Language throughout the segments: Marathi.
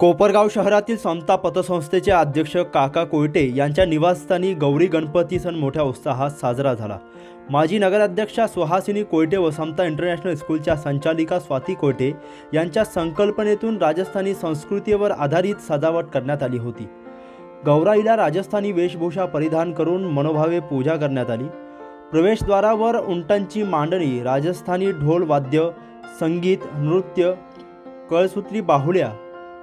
कोपरगाव शहरातील समता पतसंस्थेचे अध्यक्ष काका कोयटे यांच्या निवासस्थानी गौरी गणपती सण मोठ्या उत्साहात साजरा झाला. माजी नगराध्यक्षा सुहासिनी कोयटे व समता इंटरनॅशनल स्कूलच्या संचालिका स्वाती कोयटे यांच्या संकल्पनेतून राजस्थानी संस्कृतीवर आधारित सजावट करण्यात आली होती. गौराईला राजस्थानी वेशभूषा परिधान करून मनोभावे पूजा करण्यात आली. प्रवेशद्वारावर उंटांची मांडणी राजस्थानी ढोल वाद्य संगीत नृत्य कळसूत्री बाहुल्या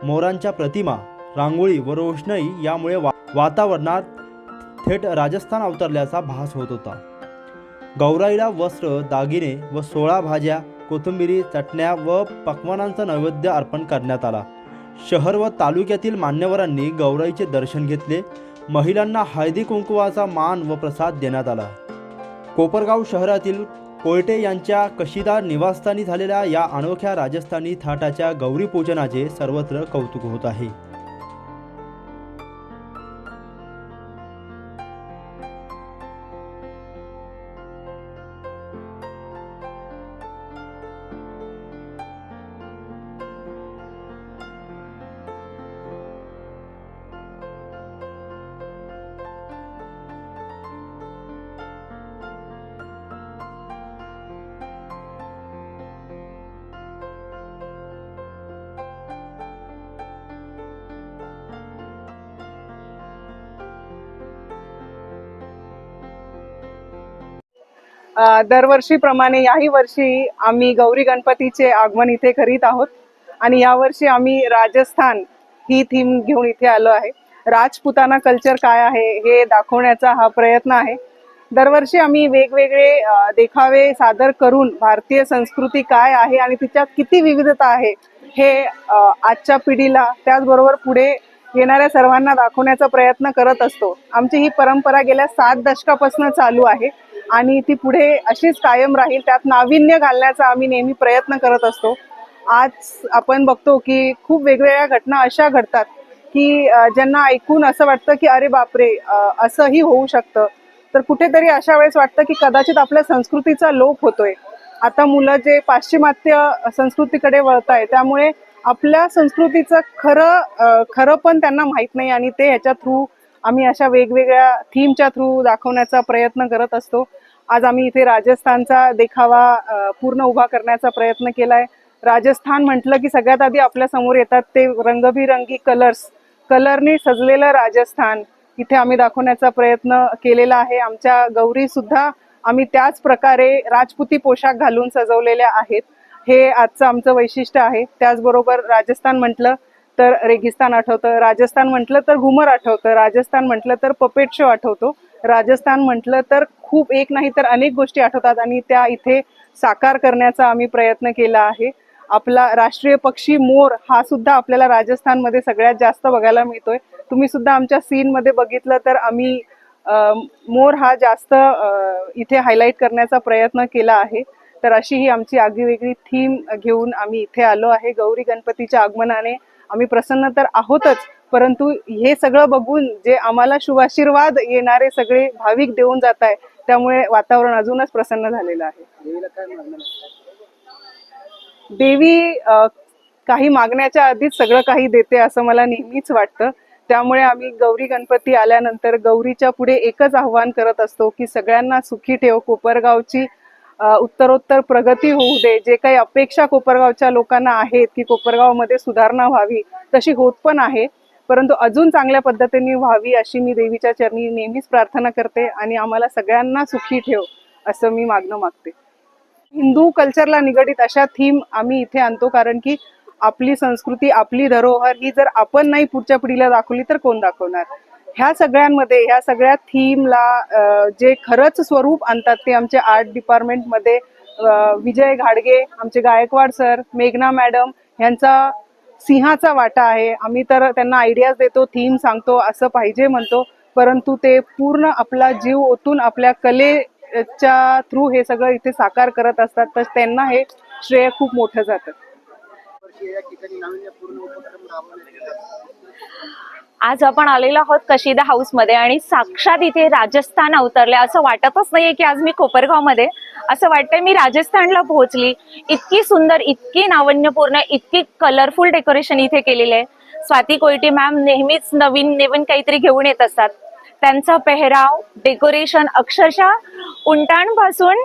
मोरांच्या प्रतिमा रांगोळी व रोषणाई यामुळे वा वातावरणात थेट राजस्थान अवतरल्याचा भास होत होता. गौराईला वस्त्र दागिने व सोळा भाज्या कोथिंबिरी चटण्या व पकवानांचा नैवेद्य अर्पण करण्यात आला. शहर व तालुक्यातील मान्यवरांनी गौराईचे दर्शन घेतले. महिलांना हळदी कुंकुवाचा मान व प्रसाद देण्यात आला. कोपरगाव शहरातील कोयटे यांच्या कशीदार निवासस्थानी झालेल्या या अनोख्या राजस्थानी थाटाच्या गौरी पूजनाचे सर्वत्र कौतुक होत आहे. दरवर्षीप्रमाणे याही वर्षी आम्ही गौरी गणपतीचे आगमन इथे करीत आहोत. आणि यावर्षी आम्ही राजस्थान ही थीम घेऊन इथे आलो आहे. राजपुताना कल्चर काय आहे हे दाखवण्याचा हा प्रयत्न आहे. दरवर्षी आम्ही वेगवेगळे देखावे सादर करून भारतीय संस्कृती काय आहे आणि तिच्यात किती विविधता आहे हे आजच्या पिढीला त्याचबरोबर पुढे येणाऱ्या सर्वांना दाखवण्याचा प्रयत्न करत असतो. आमची ही परंपरा गेल्या सात दशकापासून चालू आहे. आणि ती पुढे अशीच कायम राहील त्यात नाविन्य घालण्याचा आम्ही नेहमी प्रयत्न करत असतो. आज आपण बघतो की खूप वेगवेगळ्या घटना अशा घडतात की ज्यांना ऐकून असं वाटतं की अरे बापरे असंही होऊ शकतं. तर कुठेतरी अशा वेळेस वाटतं की कदाचित आपल्या संस्कृतीचा लोप होतोय. आता मुलं जे पाश्चिमात्य संस्कृतीकडे वळत आहे त्यामुळे आपल्या संस्कृतीचं खरं खरं पण त्यांना माहीत नाही आणि ते ह्याच्या थ्रू आम्ही अशा वेगवेगळ्या थीमच्या थ्रू दाखवण्याचा प्रयत्न करत असतो. आज आम्ही इथे राजस्थानचा देखावा पूर्ण उभा करण्याचा प्रयत्न केलाय. राजस्थान म्हटलं की सगळ्यात आधी आपल्यासमोर येतात ते रंगबिरंगी कलर्स कलरने सजलेलं राजस्थान. इथे आम्ही दाखवण्याचा प्रयत्न केलेला आहे. आमच्या गौरी सुद्धा आम्ही त्याच प्रकारे राजपुती पोशाख घालून सजवलेल्या आहेत. हे आजचं आमचं वैशिष्ट्य आहे. त्याचबरोबर राजस्थान म्हटलं तर रेगिस्तान आठवतं. राजस्थान म्हटलं तर घुमर आठवतं. राजस्थान म्हटलं तर पपेट शो आठवतो. राजस्थान म्हटलं तर खूप एक नाही तर अनेक गोष्टी आठवतात आणि त्या इथे साकार करण्याचा आम्ही प्रयत्न केला आहे. आपला राष्ट्रीय पक्षी मोर हा सुद्धा आपल्याला राजस्थानमध्ये सगळ्यात जास्त बघायला मिळतोय. तुम्ही सुद्धा आमच्या सीनमध्ये बघितलं तर आम्ही मोर हा जास्त इथे हायलाईट करण्याचा प्रयत्न केला आहे. तर अशी ही आमची आगळीवेगळी थीम घेऊन आम्ही इथे आलो आहे. गौरी गणपतीच्या आगमनाने आम्ही प्रसन्न तर आहोतच परंतु हे सगळं बघून जे आम्हाला शुभाशीर्वाद येणारे सगळे भाविक देऊन जात आहे त्यामुळे वातावरण अजूनच प्रसन्न झालेलं आहे. देवी काही मागण्याच्या आधीच सगळं काही देते असं मला नेहमीच वाटतं. त्यामुळे आम्ही गौरी गणपती आल्यानंतर गौरीच्या पुढे एकच आव्हान करत असतो की सगळ्यांना सुखी ठेव कोपरगावची उत्तरोत्तर प्रगती होऊ दे जे काही अपेक्षा कोपरगावच्या लोकांना आहेत की कोपरगावमध्ये सुधारणा व्हावी तशी होत पण आहे. परंतु अजून चांगल्या पद्धतीने व्हावी अशी मी देवीच्या चरणी नेहमीच प्रार्थना करते आणि आम्हाला सगळ्यांना सुखी ठेव असं मी मागणं मागते. हिंदू कल्चरला निगडीत अशा थीम आम्ही इथे आणतो कारण की आपली संस्कृती आपली धरोहर ही जर आपण नाही पुढच्या पिढीला दाखवली तर कोण दाखवणार? ह्या सगळ्यांमध्ये ह्या सगळ्या थीमला जे खरंच स्वरूप आणतात ते आमचे आर्ट डिपार्टमेंटमध्ये विजय घाडगे आमचे गायकवाड सर मेघना मॅडम यांचा सिंहाचा वाटा आहे. आम्ही तर त्यांना आयडियाज देतो थीम सांगतो असं पाहिजे म्हणतो. परंतु ते पूर्ण आपला जीव ओतून आपल्या कलेच्या थ्रू हे सगळं इथे साकार करत असतात. तर त्यांना हे श्रेय खूप मोठं जातं. आज आपण आलेलो आहोत कशिदा हाऊसमध्ये आणि साक्षात इथे राजस्थान अवतरले. असं वाटतच नाहीये की आज मी कोपरगावमध्ये असं वाटतंय मी राजस्थानला पोहोचली. इतकी सुंदर इतकी नावन्यपूर्ण इतकी कलरफुल डेकोरेशन इथे केलेले आहे. स्वाती कोयटी मॅम नेहमीच नवीन नवीन काहीतरी घेऊन येत असतात. त्यांचा पेहराव डेकोरेशन अक्षरशः उंटाणपासून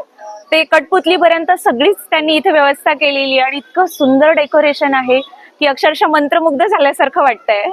ते कटपुतलीपर्यंत सगळीच त्यांनी इथे व्यवस्था केलेली आहे. आणि इतकं सुंदर डेकोरेशन आहे की अक्षरशः मंत्रमुग्ध झाल्यासारखं वाटतंय.